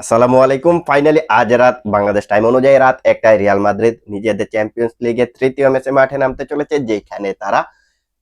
আসসালামু আলাইকুম। ফাইনালি আজ রাত বাংলাদেশ টাইম অনুযায়ী রাত একটায় রিয়াল মাদ্রিদ নিজেদের চ্যাম্পিয়ন্স লিগের তৃতীয় ম্যাচে মাঠে নামতে চলেছে, যেখানে তারা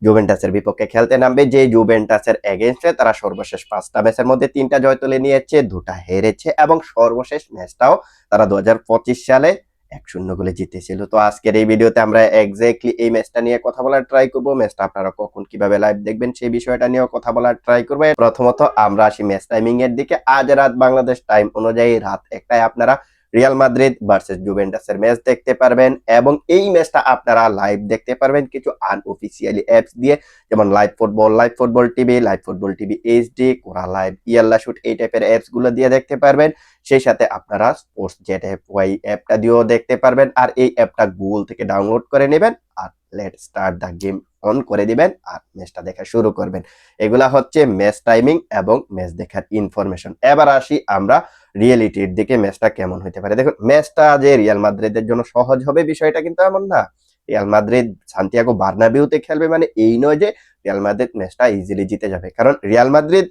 জুভেন্টাসের বিপক্ষে খেলতে নামবে। যে জুভেন্টাসের এগেনস্টে তারা সর্বশেষ পাঁচটা ম্যাচের মধ্যে তিনটা জয় তুলে নিয়েছে, দুটা হেরেছে এবং সর্বশেষ ম্যাচটাও তারা দু হাজার পঁচিশ সালে এক শূন্য গোলে জিতেছিল। তো আজকের এই ভিডিওতে আমরা এক্স্যাক্টলি এই ম্যাচটা নিয়ে কথা বলার ট্রাই করব। ম্যাচটা আপনারা কখন কীভাবে লাইভ দেখবেন সেই বিষয়টা নিয়েও কথা বলার ট্রাই করব। প্রথমত আমরা আসি ম্যাচ টাইমিং এর দিকে। আজ রাত বাংলাদেশ টাইম অনুযায়ী রাত একটাই আপনারা রিয়াল মাদ্রিদ ভার্সেস জুভেন্টাসের ম্যাচ দেখতে পারবেন এবং এই ম্যাচটা আপনারা লাইভ দেখতে পারবেন কিছু আনঅফিসিয়ালি অ্যাপস দিয়ে, যেমন live football live football TV live football TV HD Kora live Yalla Shoot এই টাইপের অ্যাপসগুলো দিয়ে দেখতে পারবেন। সেই সাথে আপনারা স্পোর্টস জেট অ্যাপ ওয়াই অ্যাপটা দিয়েও দেখতে পারবেন। আর এই অ্যাপটা গুগল থেকে ডাউনলোড করে নেবেন আর let start the game on করে দিবেন আর ম্যাচটা দেখা শুরু করবেন। এগুলা হচ্ছে ম্যাচ টাইমিং এবং ম্যাচ দেখার ইনফরমেশন এবার আসি আমরা রিয়েলিটির দিকে ম্যাচটা কেমন হতে পারে? দেখুন, ম্যাচটা যে রিয়াল মাদ্রিদের জন্য সহজ হবে বিষয়টা কিন্তু এমন না। রিয়াল মাদ্রিদ সান্তিয়াগো বার্নাবিউতে খেলবে মানে এই নয় যে রিয়াল মাদ্রিদ ম্যাচটা ইজিলি জিতে যাবে। কারণ রিয়াল মাদ্রিদ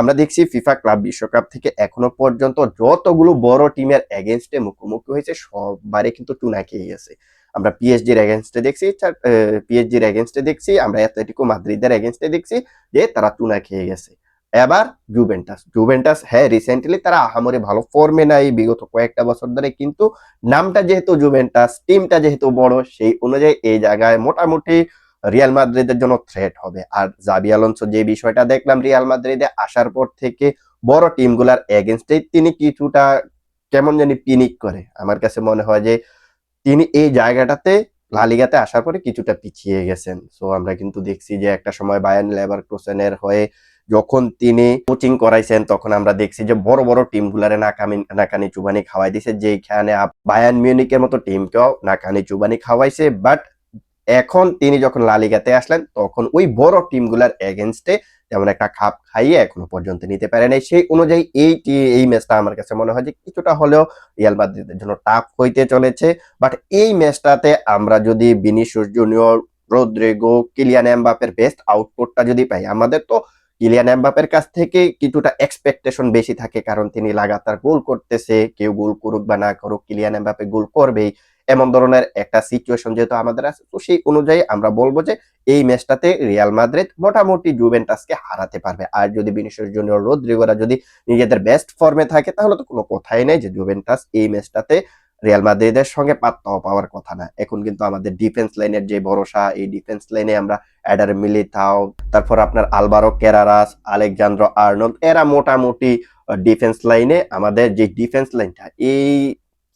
আমরা দেখছি ফিফা ক্লাব বিশ্বকাপ থেকে এখনও পর্যন্ত যতগুলো বড় টিমের এগেনস্টে মুখোমুখি হয়েছে সববারে কিন্তু টুনা খেয়ে গেছে। আমরা পিএসজির এগেনস্টে দেখছি পিএসজির এগেনস্টে দেখছি, আমরা অ্যাথলেটিকো মাদ্রিদের এগেনস্টে দেখছি যে তারা টুনা খেয়ে গেছে। এবার জুভেন্টাস। জুভেন্টাস হ্যাঁ রিসেন্টলি তারা আহামরি ভালো ফর্মে নাই, বিগত কয়েকটা বছর ধরে, কিন্তু নামটা যেহেতু জুভেন্টাস টিমটা যেহেতু বড়, সেই অনুযায়ী এই জায়গায় মোটামুটি রিয়াল মাদ্রিদের জন্য থ্রেট হবে। আর জাবি আলোনসো যে বিষয়টা দেখলাম রিয়াল মাদ্রিদে আসার পর থেকে বড় টিমগুলার এগেনস্টে তিনি কিছুটা কেমন জানি পিনিক করে। আমার কাছে মনে হয় যে তিনি এই জায়গাটাতে লালিগাতে আসার পরে কিছুটা পিছিয়ে গেছেন। সো আমরা কিন্তু দেখছি যে একটা সময় বায়ান লেবার ক্রোসেনের হয়ে যখন তিনি কোচিং করাইছেন, তখন আমরা দেখছি যে বড় বড় টিমগুলারে নাকামি নাকানি চুবানি খাওয়াই দিছে। যেখানে বায়ান মিউনিকের মতো টিমকেও নাকানি চুবানি খাওয়াইছে। বাট এখন তিনি যখন লালিগাতে আসলেন, তখন ওই বড় টিমগুলার এগেনস্টে তেমন একটা খাপ খাইয়ে এখনও পর্যন্ত নিতে পারে নাই। সেই অনুযায়ী এই এই ম্যাচটা আমার কাছে মনে হয় যে কিছুটা হলেও রিয়াল মাদ্রিদের জন্য টাফ হইতে চলেছে। বাট এই ম্যাচটাতে আমরা যদি বিনিশিয়াস জুনিয়র রোদ্রেগো কিলিয়ান এমবাপের বেস্ট আউটপুটটা যদি পাই আমাদের, তো কিলিয়ান এমবাপের কাছ থেকে কিছুটা এক্সপেকটেশন বেশি থাকে, কারণ তিনি লাগাতার গোল করতেছে, কেউ গোল করুক বা না করুক কিলিয়ান এমবাপে গোল করবেই। এমন ধরনের একটা সিচুয়েশন যেহেতু আমাদের আছে, তো সেই অনুযায়ী আমরা বলব যে এই ম্যাচটাতে রিয়াল মাদ্রিদ মোটামুটি জুভেন্টাসকে হারাতে পারবে। আর যদি বিনিশিয়াস জুনিয়র রোদ্রিগোরা যদি নিজেদের বেস্ট ফর্মে থাকে, তাহলে তো কোনো কথাই নেই যে জুভেন্টাস এই ম্যাচটাতে রিয়াল মাদ্রিদের সঙ্গে পাত্তাও পাওয়ার কথা না। এখন কিন্তু আমাদের ডিফেন্স লাইনের যে ভরসা, এই ডিফেন্স লাইনে আমরা অ্যাডার মিলিতাও তারপর আপনার আলবারো কেরারাস আলেকজান্দ্র আর্নল্ড এরা মোটামুটি ডিফেন্স লাইনে আমাদের যে ডিফেন্স লাইনটা এই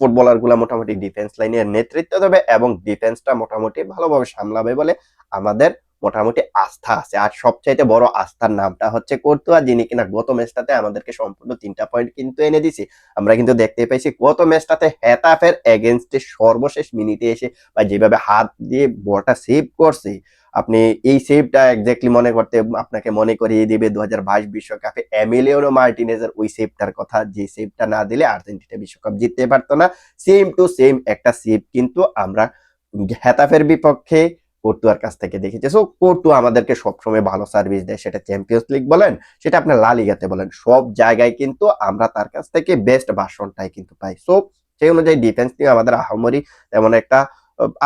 ফুটবলারগুলা মোটামুটি ডিফেন্স লাইনের নেতৃত্ব দেবে এবং ডিফেন্সটা মোটামুটি ভালোভাবে সামলাবে বলে আমাদের মোটামুটি আস্থা আছে। আর সবচাইতে বড় আস্থার নামটা হচ্ছে কোর্তুয়া যিনি কিনা গত ম্যাচটাতে আমাদেরকে সম্পূর্ণ তিনটা পয়েন্ট কিন্তু এনে দিছি। আমরা কিন্তু দেখতে পাইছি গত ম্যাচটাতে হেতাফের এগেনস্টে সর্বশেষ মিনিটে এসে বা যেভাবে হাত দিয়ে বলটা সেভ করছে, আপনি এই সেভটা এক্স্যাক্টলি মনে করতে আপনাকে মনে করিয়ে দিবে দু হাজার বাইশ বিশ্বকাপে এমিলিওনো মার্টিনেজের ওই সেভটার কথা। যে সেভটা না দিলে আর্জেন্টিনা বিশ্বকাপ জিততে পারতো না। সেম টু সেম একটা সেভ কিন্তু আমরা হেতাফের বিপক্ষে কোর্তুয়ার কাছ থেকে দেখেছে। সো কোর্তুয়া আমাদেরকে সবসময় ভালো সার্ভিস দেয়, সেটা চ্যাম্পিয়ন্স লিগ বলেন, সেটা আপনার লালিগাতে বলেন। সব জায়গায় কিন্তু আমরা তার কাছ থেকে বেস্ট ভাষণটাই কিন্তু পাই। সো সেই অনুযায়ী ডিফেন্স নিয়ে আমাদের আহমরি তেমন একটা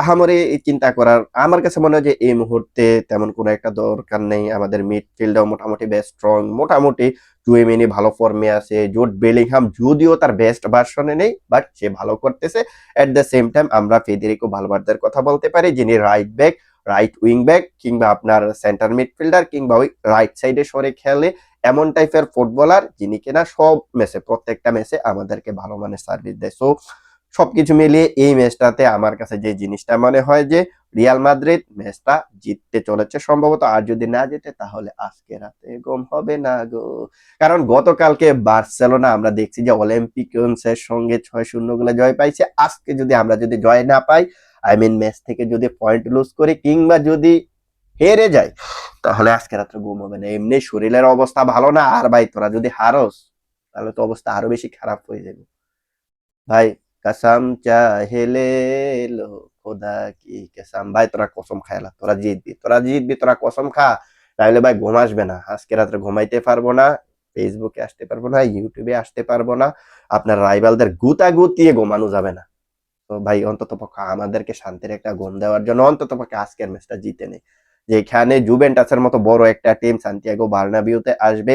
আহামরি চিন্তা করার আমার কাছে মনে হয় যে এই মুহূর্তে তেমন কোনো একটা দরকার নেই। আমাদের মিডফিল্ডও মোটামুটি বেশ স্ট্রং মোটামুটি টুয়েমিনি ভালো ফর্মে আছে। জুট বেলিংহাম যদিও তার বেস্ট ভার্সনে নেই বাট সে ভালো করতেছে। এট দ্য সেম টাইম আমরা ফেদেরিকো ভালভার্দের কথা বলতে পারি, যিনি right back right wing back কিংবা আপনার সেন্টার মিডফিল্ডার কিংবা ওই রাইট সাইডে সরে খেলে এমন টাইপের ফুটবলার যিনি কিনা সব ম্যাচে প্রত্যেকটা ম্যাচে আমাদেরকে ভালো মানের সার্ভিস দেয়। সো সবকিছু মিলিয়ে এই ম্যাচটাতে আমার কাছে যে জিনিসটা মনে হয় যে রিয়াল মাদ্রিদ ম্যাচটা জিততে চলেছে সম্ভবত। আর যদি না জিতে, তাহলে আজকে রাতে গম হবে না গো। কারণ গতকালকে বার্সেলোনা, আমরা দেখছি যে অলিম্পিকসের সঙ্গে ছয় শূন্যগুলো জয় পাইছে। আজকে যদি আমরা যদি জয় না পাই আই মিন ম্যাচ থেকে যদি পয়েন্ট লুজ করি কিংবা যদি হেরে যাই, তাহলে আজকে রাত্রে ঘুম হবে না। এমনি শরীরের অবস্থা ভালো না। আর ভাই, তোরা যদি হারস, তাহলে তো অবস্থা আরও বেশি খারাপ হয়ে যাবে। ভাই কাসাম চাহেলে লো খোদা কি কাসাম ভাই তোরা কসম খাইলা তোরা জিতবি তোরা জিতবি তোরা কসম খা তাহলে ভাই ঘুম আসবে না আজকে রাত্রে ঘুমাইতে পারব না ফেসবুকে আসতে পারব না ইউটিউবে আসতে পারব না আপনার রাইভালদের গুতাগুত দিয়ে ঘুমানো যাবে না তো ভাই অন্তত পক্ষে আমাদেরকে শান্তির একটা ঘুম দেওয়ার জন্য অন্তত পক্ষে আজকের ম্যাচটা জিতে নেই যেখানে জুভেন্টাসের মতো বড় একটা টিম সান্তিয়াগো বার্নাবিউতে আসবে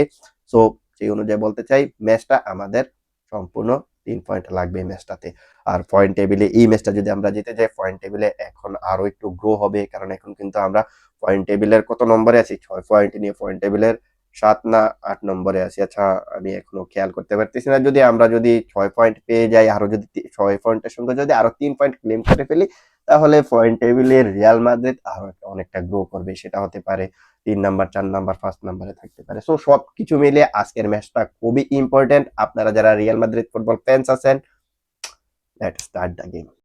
সো সেই অনুযায়ী বলতে চাই ম্যাচটা আমাদের সম্পূর্ণ তিন পয়েন্ট লাগবে এই ম্যাচটাতে আর পয়েন্ট টেবিলে এই ম্যাচটা যদি আমরা জিতে যাই পয়েন্ট টেবিলে এখন আরও একটু গ্রো হবে, কারণ এখন কিন্তু আমরা পয়েন্ট টেবিলের কত নম্বরে আছি? ছয় পয়েন্ট নিয়ে পয়েন্ট টেবিলের সাত না আট নম্বরে আছি। আচ্ছা আমি এখনও খেয়াল করতে পারতেছি না। যদি আমরা যদি ছয় পয়েন্ট পেয়ে যাই, আরও যদি ছয় পয়েন্টের সঙ্গে যদি আরও তিন পয়েন্ট ক্লেম করে ফেলি তাহলে পয়েন্ট টেবিলে রিয়াল মাদ্রিদ আরও অনেকটা গ্রো করবে, সেটা হতে পারে তিন নাম্বার চার নাম্বার পাঁচ নাম্বারে থাকতে পারে। সো সব কিছু মিলে আজকের ম্যাচটা খুবই ইম্পর্টেন্ট আপনারা যারা রিয়াল মাদ্রিদ ফুটবল ফ্যান্স আছেন লেট স্টার্ট দ্য গেম